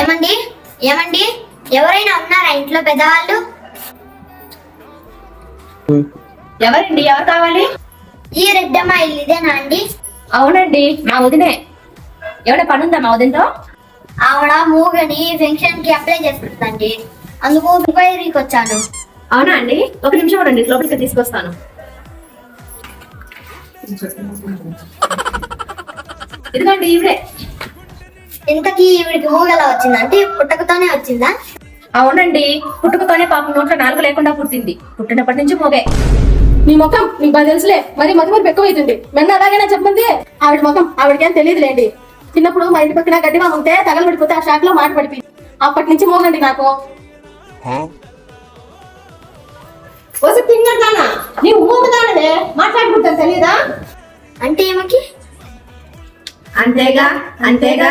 ఏమండి? ఏమండి? ఎవరైనా ఉన్నారా ఇంట్లో పెద్దవాళ్ళు? ఎవరండి? ఎవరు కావాలి? ఈ రెడ్డమ్మ ఇల్లు ఇదేనా అండి? అవునండి మా వదినే. ఎవడ పనుందా మా వదినతో? ఆవిడ మూగని ఫంక్షన్కి అప్లై చేస్తుందండి. అందుకు ఎంక్వైరీకి వచ్చాను. అవునా అండి? ఒక నిమిషం రండి లోపలికి తీసుకొస్తాను. ఇదిగోండి ఇవిడే ఇంతకీ ఈవిడికి మూగలా వచ్చిందంటే పుట్టకతోనే వచ్చిందా? అవునండి. పుట్టుకతోనే పాపం నోట్లో నాలుగు లేకుండా పుట్టింది. పుట్టినప్పటి నుంచి మోగే. నీ ముఖం నీకు బాగా తెలుసులే. మరి మతి మరపు ఎక్కువ అవుతుంది. మెన్న అలాగైనా చెప్పండి? ఆవిడ ముఖం ఆవిడకేం తెలియదులేండి. చిన్నప్పుడు మా ఇంటి పక్కన గడ్డిగా ఉంటే తగలబడిపోతే ఆ షాక్లో మాట పడిపోయింది అప్పటి నుంచి మోగండి నాకు. నీ మాట్లాడుకుంటాను తెలియదా అంటే ఏమకి? అంతేగా అంతేగా.